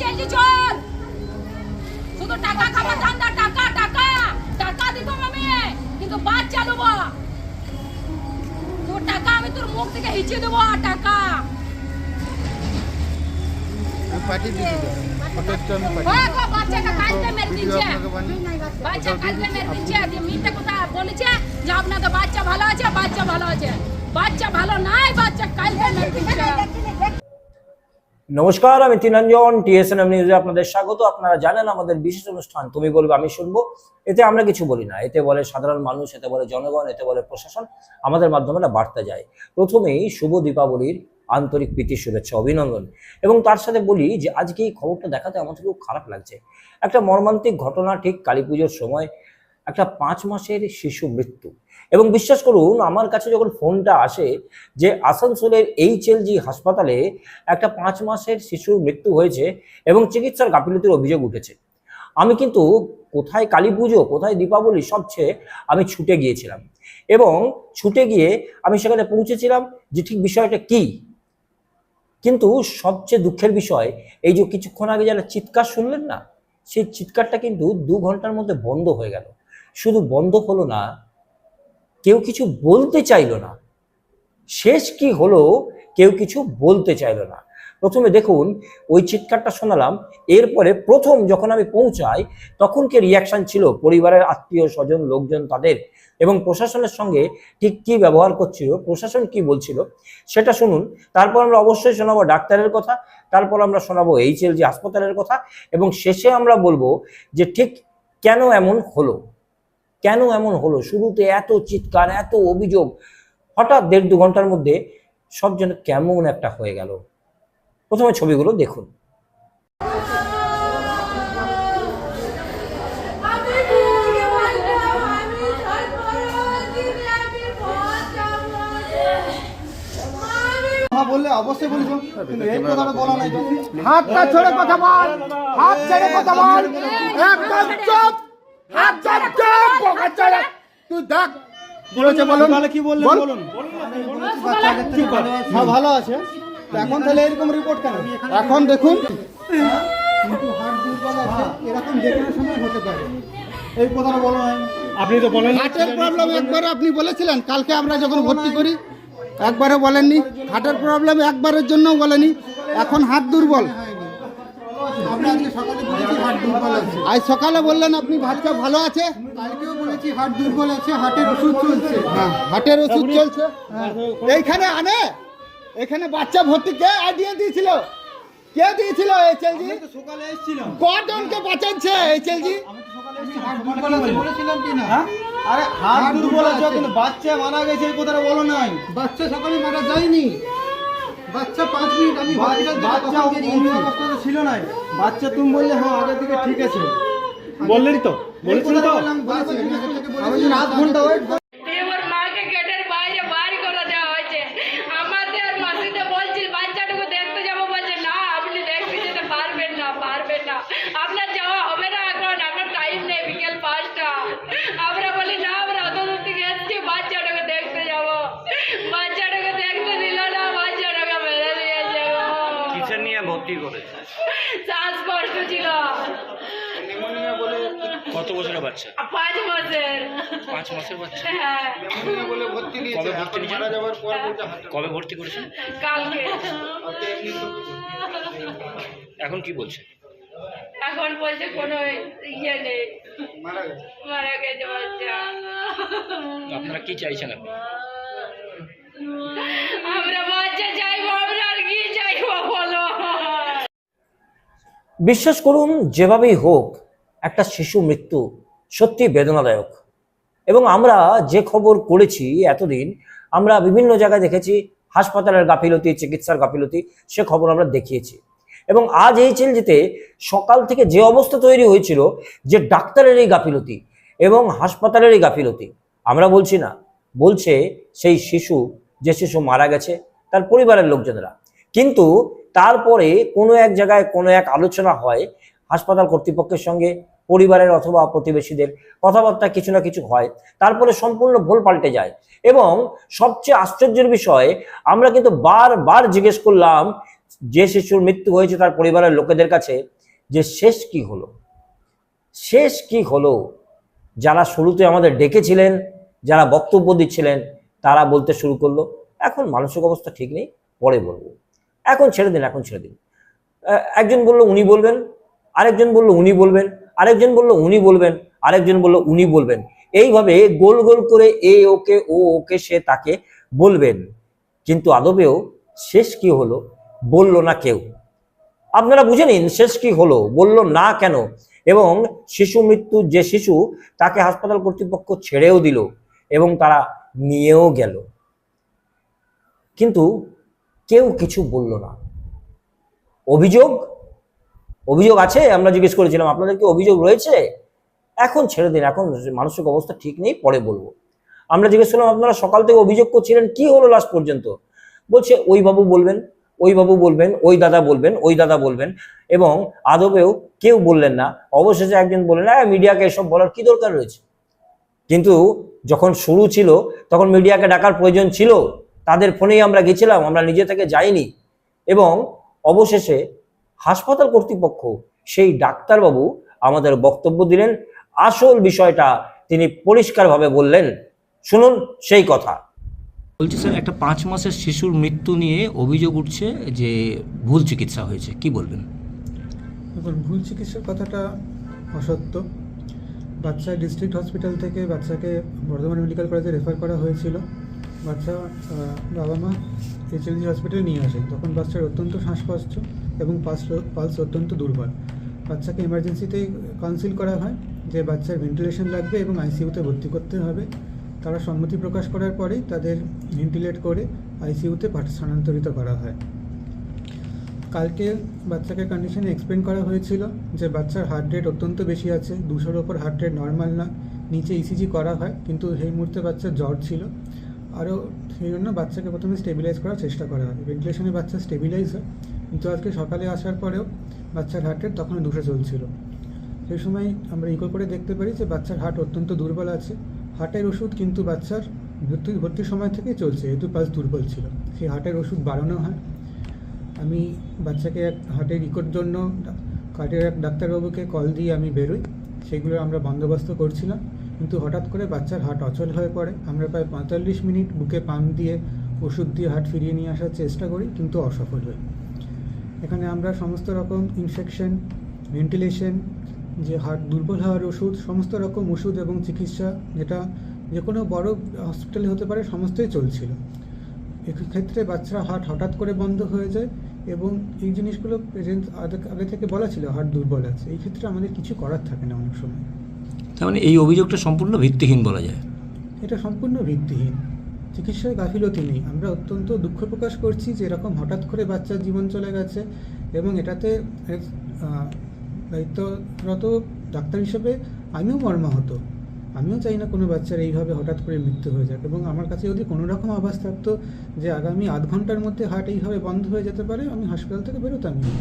চেয়েছি চল শুধু টাকা খাবার ধান্দা টাকা টাকা! টাকা দিতাম আমি কিন্তু বাচ্চা নেব তোর টাকা আমি তোর মুখ থেকে হিচিয়ে দেবো টাকা। আমি পাঠিয়ে দিয়েছি ফটোটা আমি পাঠিয়ে ওই গো, বাচ্চাটা কালকে মেরে ভিডিও দিচ্ছে আপনাকে বানিয়ে বাচ্চা কালকে মেরে দিচ্ছে দিয়ে মিথ্যে কথা বলেছে। যে আপনাকে বাচ্চা ভালো আছে বাচ্চা ভালো আছে। বাচ্চা ভালো নাই বাচ্চা কালকে মেরে দিচ্ছে নমস্কার, আমি তিনঞ্জন, টিএসএনএম নিউজে আপনাদের স্বাগত। আপনারা জানেন আমাদের বিশেষ অনুষ্ঠান, তুমি বলবে, আমি শুনব। এতে আমরা কিছু বলি না। এতে বলে সাধারণ মানুষ, এতে বলে জনগণ, এতে বলে প্রশাসন, আমাদের মাধ্যমে একটা বার্তা যায়। প্রথমেই শুভ দীপাবলির আন্তরিক প্রীতি, শুভেচ্ছা, অভিনন্দন। এবং তার সাথে বলি যে, আজকে এই খবরটা দেখাতে আমার খুব খারাপ লাগছে। একটা মর্মান্তিক ঘটনা ঠিক কালী সময় একটা পাঁচ মাসের শিশু মৃত্যু। এবং বিশ্বাস করুন, আমার কাছে যখন ফোনটা আসে যে আসানসোলের এইচএলজি হাসপাতালে একটা পাঁচ মাসের শিশুর মৃত্যু হয়েছে এবং চিকিৎসার গাফিলতির অভিযোগ উঠেছে। আমি কিন্তু কোথায় কালী পুজো, কোথায় দীপাবলি সবচেয়ে আমি ছুটে গিয়েছিলাম। এবং ছুটে গিয়ে আমি সেখানে পৌঁছেছিলাম যে ঠিক বিষয়টা কি? কিন্তু সবচেয়ে দুঃখের বিষয়, এই যে কিছুক্ষণ আগে যারা চিৎকার শুনলেন না, সেই চিৎকারটা কিন্তু দু ঘণ্টার মধ্যে বন্ধ হয়ে গেল। শুধু বন্ধ হলো না, কেউ কিছু বলতে চাইলো না। শেষ কি হলো, কেউ কিছু বলতে চাইলো না। প্রথমে দেখুন, ওই চিৎকারটা শোনালাম, এরপরে প্রথম যখন আমি পৌঁছাই, তখন কি রিয়াকশন ছিল? পরিবারের আত্মীয় স্বজন, লোকজন তাদের এবং প্রশাসনের সঙ্গে ঠিক কি ব্যবহার করছিল, প্রশাসন কি বলছিল, সেটা শুনুন। তারপর আমরা অবশ্যই শোনাবো ডাক্তারের কথা, তারপর আমরা শোনাবো এইচএলজি হাসপাতালের কথা এবং শেষে আমরা বলব যে ঠিক কেন এমন হলো? কেন এমন হলো শুরুতে এত চিৎকার এত অভিযোগ হঠাৎ দেড় দু ঘণ্টার মধ্যে সব যেন কেমন একটা হয়ে গেল প্রথমে ছবিগুলো দেখুন কথা বললে অবশ্যই বলিস কিন্তু এই কথাটা বলা নাই হাতটা ছেড়ে কথা বল হাত ছেড়ে কথা বল একদম চুপ তুই দেখ। বলেছে বলুন। তাহলে কি বললেন? বলুন। হ্যাঁ ভালো আছে। এখন তাহলে এরকম রিপোর্ট কেন? এখন দেখুন। কিন্তু হার্ট দুর্বল আছে এরকম যে কোনো সময় হতে পারে এই কথাটা বলা হয় আপনি তো বলেন হার্টের প্রবলেম একবারে আপনি বলেছিলেন। কালকে আমরা যখন ভর্তি করি একবারে বলেননি। হার্টের প্রবলেম একবারের জন্য বলেনি। এখন হাত দুর্বল আমরা আজকে সকালে বলেছি হার্ট দুর্বল আছে আজ সকালে বললেন আপনি ভাতটা ভালো আছে? কালকেও বলেছি হার্ট দুর্বল আছে হার্টের ওষুধ চলছে। হ্যাঁ হার্টের ওষুধ চলছে। এইখানে আনে। এখানে বাচ্চা ভর্তি কে আইডিয়া দিয়েছিল? কে দিয়েছিল এইচএলজি সকালে কজনকে বাঁচাচ্ছে এইচএলজি আমি তো সকালে এসেছি হার্ট দুর্বল আছে বলেছিলাম কি না? আরে হার্ট দুর্বল আছে। কিন্তু বাচ্চা মারা গেছে এই কথাটা বলো নাই। বাচ্চা সকালে মারা যায়নি। বাচ্চা পাঁচ মিনিট আমি বাচ্চা অমনি অবস্থাতে ছিল না। বাচ্চা তুমি বললে হ্যাঁ আগে থেকে ঠিক আছে। বললেন তো বলেছেন তো। রাত ঘণ্টা ওয়েট এবার মাকে গেটের বাইরে বার করে দেওয়া হয়েছে আমাদের মাসিতে বলছি বাচ্চাটুকু দেখতে যাব বলছে না আপনি দেখতে যেতে পারবেন না পারবেন না আপনার যাওয়া হবে না এখন আপনার টাইম নেই বিকেল পাঁচটা আমরা বলি না আমরা অত দূর থেকে এসছি বাচ্চাটাকে দেখতে যাব বাচ্চাটাকে দেখতে দিল না বাচ্চাটাকে মেরে দিয়েছে গো। কিসের নিয়ে ভর্তি করেছে শ্বাসকষ্ট ছিল কত বছরের বাচ্চা। পাঁচ মাসের পাঁচ মাসের বাচ্চা। হ্যাঁ। বলে ভর্তি কবে ভর্তি মারা যাওয়ার পর কবে ভর্তি করেছেন কালকে। এখন কি বলছে? এখন বলছে কোনো ইয়ে নেই। মারা গেছে। মারা গেছে বাচ্চা। আপনারা কি চাইছেন আপনি আমরা বাচ্চা চাইব আমরা আর কি চাইব বলো? বিশ্বাস করুন যেভাবেই হোক একটা শিশু মৃত্যু সত্যি বেদনাদায়ক। এবং আমরা যে খবর করেছি এতদিন, আমরা বিভিন্ন জায়গায় দেখেছি, হাসপাতালের গাফিলতি, চিকিৎসার গাফিলতি, সে খবর আমরা দেখিয়েছি। এবং আজ এই চেলজিতে সকাল থেকে যে অবস্থা তৈরি হয়েছিল, যে ডাক্তারের এই গাফিলতি এবং হাসপাতালের এই গাফিলতি, আমরা বলছি না। বলছে সেই শিশু, যে শিশু মারা গেছে, তার পরিবারের লোকজনেরা। কিন্তু তারপরে কোনো এক জায়গায় কোনো এক আলোচনা হয় হাসপাতাল কর্তৃপক্ষের সঙ্গে পরিবারের অথবা প্রতিবেশীদের কথাবার্তা কিছু না কিছু হয়। তারপরে সম্পূর্ণ ভুল পাল্টে যায়। এবং সবচেয়ে আশ্চর্যের বিষয়, আমরা কিন্তু বারবার জিজ্ঞেস করলাম, যে শিশুর মৃত্যু হয়েছে তার পরিবারের লোকেদের কাছে, যে শেষ কি হলো? শেষ কি হলো? যারা শুরুতে আমাদের ডেকেছিলেন, যারা বক্তব্য দিচ্ছিলেন, তারা বলতে শুরু করল, এখন মানসিক অবস্থা ঠিক নেই, পরে বলব। এখন ছেড়ে দিন, এখন ছেড়ে দিন। একজন বলল, উনি বলবেন আরেকজন বলল, উনি বলবেন। আরেকজন বলল, উনি বলবেন। আরেকজন বলল, উনি বলবেন। এইভাবে গোল গোল করে এ ওকে, ও ওকে, সে তাকে বলবেন। কিন্তু আদবেও শেষ কি হলো? বলল না কেউ। আপনারা বুঝে নিন, শেষ কি হলো? বলল না কেন? এবং শিশু মৃত্যুর যে শিশু তাকে হাসপাতাল কর্তৃপক্ষ ছেড়েও দিল এবং তারা নিয়েও গেল। কিন্তু কেউ কিছু বলল না। অভিযোগ অভিযোগ আছে? আমরা জিজ্ঞেস করেছিলাম, আপনাদের কি অভিযোগ রয়েছে? এখন ছেড়ে দিন, এখন মানসিক অবস্থা ঠিক নেই, পরে বলব। আমরা জিজ্ঞেস করলাম, আপনারা সকাল থেকে অভিযোগ করছিলেন, কি হলো লাস্ট পর্যন্ত? বলছে, ওই বাবু বলবেন, ওই বাবু বলবেন, ওই দাদা বলবেন, ওই দাদা বলবেন এবং আদবেও কেউ বললেন না। অবশেষে একজন বললেন হ্যাঁ মিডিয়াকে এসব বলার কি দরকার রয়েছে? কিন্তু যখন শুরু ছিল, তখন মিডিয়াকে ডাকার প্রয়োজন ছিল। তাদের ফোনেই আমরা গেছিলাম, আমরা নিজে থেকে যাইনি এবং অবশেষে হাসপাতাল কর্তৃপক্ষ সেই ডাক্তারবাবু আমাদের বক্তব্য দিলেন। আসল বিষয়টা তিনি পরিষ্কারভাবে বললেন। শুনুন সেই কথা। বলছি স্যার একটা পাঁচ মাসের শিশুর মৃত্যু নিয়ে অভিযোগ উঠছে যে ভুল চিকিৎসা হয়েছে। কি বলবেন? দেখুন ভুল চিকিৎসার কথাটা অসত্য। বাচ্চা ডিস্ট্রিক্ট হসপিটাল থেকে বাচ্চাকে বর্ধমান মেডিকেল কলেজে রেফার করা হয়েছিল। বাচ্চা বাবা মা এইচএলজি হসপিটালে নিয়ে আসে তখন বাচ্চার অত্যন্ত শ্বাসকষ্ট। এবং পালস পালস অত্যন্ত দুর্বল। বাচ্চাকে এমার্জেন্সিতেই কাউন্সিল করা হয় যে বাচ্চার ভেন্টিলেশন লাগবে এবং আইসিইউতে ভর্তি করতে হবে। তারা সম্মতি প্রকাশ করার পরেই তাদের ভেন্টিলেট করে আইসিইউতে স্থানান্তরিত করা হয়। কালকে বাচ্চাকে কন্ডিশনে এক্সপ্লেন করা হয়েছিল যে বাচ্চার হার্ট রেট অত্যন্ত বেশি আছে, দুশোর ওপর হার্ট রেট নর্মাল না নিচে ইসিজি করা হয়, কিন্তু সেই মুহূর্তে বাচ্চার জ্বর ছিল। আরও সেই জন্য বাচ্চাকে প্রথমে স্টেবিলাইজ করার চেষ্টা করা হয়। ভেন্টিলেশনে বাচ্চা স্টেবিলাইজ হয়। কিন্তু আজকে সকালে আসার পরেও বাচ্চার হার্ট রেট তখন দুশো চলছিল। সেই সময় আমরা ইকো করে দেখতে পারি যে বাচ্চার হার্ট অত্যন্ত দুর্বল আছে। হার্টের ওষুধ কিন্তু বাচ্চার ভর্তি ভর্তির সময় থেকেই চলছে, যেহেতু পালস দুর্বল ছিল। সেই হার্টের ওষুধ বাড়ানো হয়। আমি বাচ্চাকে এক হার্টের ইকোর জন্য কার্টের এক ডাক্তারবাবুকে কল দিয়ে আমি বেরোই। সেগুলো আমরা বন্দোবস্ত করছিলাম। কিন্তু হঠাৎ করে বাচ্চার হাট অচল হয়ে পড়ে। আমরা প্রায় পঁয়তাল্লিশ মিনিট বুকে পাম্প দিয়ে ওষুধ দিয়ে হাট ফিরিয়ে নিয়ে আসার চেষ্টা করি, কিন্তু অসফল হই। এখানে আমরা সমস্ত রকম ইনফেকশন ভেন্টিলেশন যে হার্ট দুর্বল হওয়ার ওষুধ সমস্ত রকম ওষুধ এবং চিকিৎসা যেটা যে কোনো বড় হসপিটালে হতে পারে সমস্তই চলছিল। ক্ষেত্রে বাচ্চারা হার্ট হঠাৎ করে বন্ধ হয়ে যায় এবং এই জিনিসগুলো প্রেজেন্ট আগে থেকে বলা ছিল হার্ট দুর্বল আছে। এই ক্ষেত্রে আমাদের কিছু করার থাকে না অনেক সময়। তার মানে এই অভিযোগটা সম্পূর্ণ ভিত্তিহীন বলা যায়? এটা সম্পূর্ণ ভিত্তিহীন। চিকিৎসায় গাফিলতি নেই আমরা অত্যন্ত দুঃখ প্রকাশ করছি যে এরকম হঠাৎ করে বাচ্চার জীবন চলে গেছে এবং এটাতে দায়িত্বরত ডাক্তার হিসেবে আমিও মর্মাহত আমিও চাই না কোনো বাচ্চার এইভাবে হঠাৎ করে মৃত্যু হয়ে যাক এবং আমার কাছে যদি কোনো রকম আভাস থাকতো যে আগামী আধ ঘণ্টার মধ্যে হার্ট এইভাবে বন্ধ হয়ে যেতে পারে, আমি হাসপাতাল থেকে বেরোতামই না।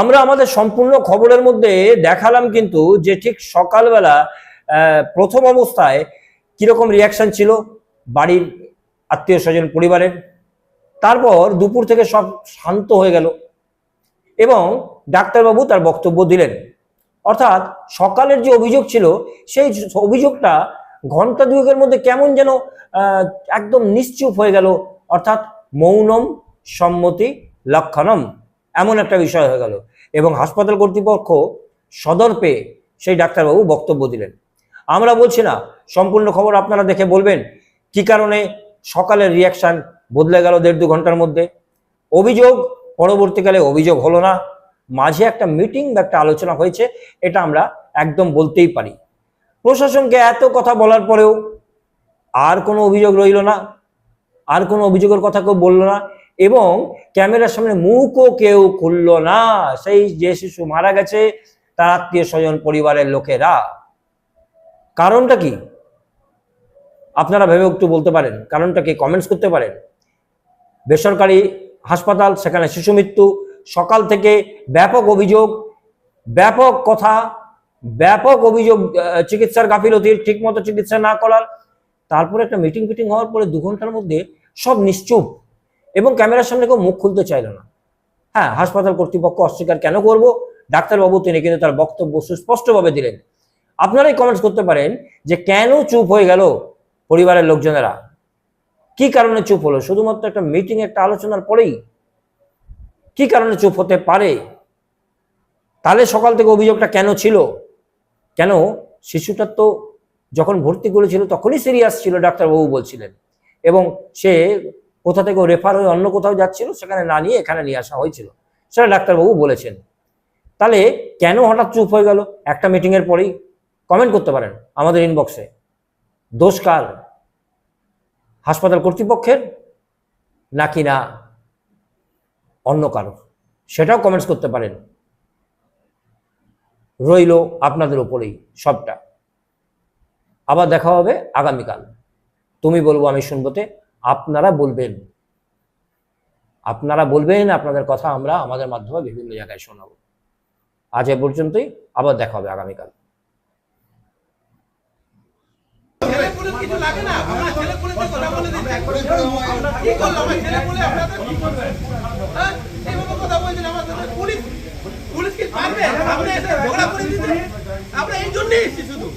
আমরা আমাদের সম্পূর্ণ খবরের মধ্যে দেখালাম কিন্তু যে ঠিক সকালবেলা প্রথম অবস্থায় কীরকম রিয়াকশন ছিল বাড়ির আত্মীয় স্বজন পরিবারের? তারপর দুপুর থেকে সব শান্ত হয়ে গেল এবং ডাক্তারবাবু তার বক্তব্য দিলেন। অর্থাৎ সকালের যে অভিযোগ ছিল, সেই অভিযোগটা ঘণ্টা দুয়েকের মধ্যে কেমন যেন একদম নিশ্চুপ হয়ে গেল। অর্থাৎ মৌনম সম্মতি লক্ষণম এমন একটা বিষয় হয়ে গেল এবং হাসপাতাল কর্তৃপক্ষ সদর পেয়ে সেই ডাক্তারবাবু বক্তব্য দিলেন। আমরা বলছি না সম্পূর্ণ খবর আপনারা দেখে বলবেন কি কারণে সকালের রিয়াকশন বদলে গেল দেড় দু ঘণ্টার মধ্যে। অভিযোগ, পরবর্তীকালে অভিযোগ হলো না। মাঝে একটা মিটিং বা একটা আলোচনা হয়েছে, এটা আমরা একদম বলতেই পারি। প্রশাসনকে এত কথা বলার পরেও আর কোনো অভিযোগ রইল না, আর কোনো অভিযোগের কথা কেউ বলল না এবং ক্যামেরার সামনে মুখও কেউ খুলল না। সেই যে শিশু মারা গেছে, তার আত্মীয় স্বজন, পরিবারের লোকেরা। কারণটা কি? আপনারা ভেবে একটু বলতে পারেন, কারণটা কি কমেন্টস করতে পারেন? বেসরকারি হাসপাতাল, সেখানে শিশু মৃত্যু, সকাল থেকে ব্যাপক অভিযোগ, ব্যাপক কথা, ব্যাপক অভিযোগ চিকিৎসার গাফিলতির, ঠিকমতো চিকিৎসা না করার, তারপরে একটা মিটিং ফিটিং হওয়ার পরে দু ঘণ্টার মধ্যে সব নিশ্চুপ এবং ক্যামেরার সামনে কেউ মুখ খুলতে চাইল না। হ্যাঁ হাসপাতাল কর্তৃপক্ষ অস্বীকার কেন করব? ডাক্তারবাবু তিনি কিন্তু তার বক্তব্য সুস্পষ্টভাবে দিলেন। আপনারাই কমেন্টস করতে পারেন যে কেন চুপ হয়ে গেল? পরিবারের লোকজনেরা। কি কারণে চুপ হলো? শুধুমাত্র একটা মিটিং একটা আলোচনার পরেই। কি কারণে চুপ হতে পারে? তাহলে সকাল থেকে অভিযোগটা কেন ছিল? কেন? শিশুটার তো যখন ভর্তি করেছিল তখনই সিরিয়াস ছিল, ডাক্তারবাবু বলছিলেন। এবং সে কোথা থেকে রেফার হয়ে অন্য কোথাও যাচ্ছিল, সেখানে না নিয়ে এখানে নিয়ে আসা হয়েছিল। সেটা ডাক্তারবাবু বলেছেন। তাহলে কেন হঠাৎ চুপ হয়ে গেল? একটা মিটিংয়ের পরেই। কমেন্ট করতে পারেন আমাদের ইনবক্সে দোষ কার হাসপাতাল কর্তৃপক্ষের নাকি না অন্য কারও সেটাও কমেন্টস করতে পারেন। রইল আপনাদের উপরেই সবটা। আবার দেখা হবে আগামীকাল। তুমি বলব, আমি শুনবোতে আপনারা বলবেন। আপনারা বলবেন, আপনাদের কথা আমরা আমাদের মাধ্যমে বিভিন্ন জায়গায় শোনাবো। আজ এ পর্যন্তই, আবার দেখা হবে আগামীকাল। কিছু লাগে না? আমার ছেলে পুলিশকে কথা বলে দিচ্ছি। কি করল আমার ছেলে পুলিশ আপনাদের কি করবে? হ্যাঁ? কথা বলছেন আমার পুলিশ পুলিশ কি পারবে? আপনি এসে ঝগড়া করে দিতে আমরা এই জন্যই এসেছি শুধু।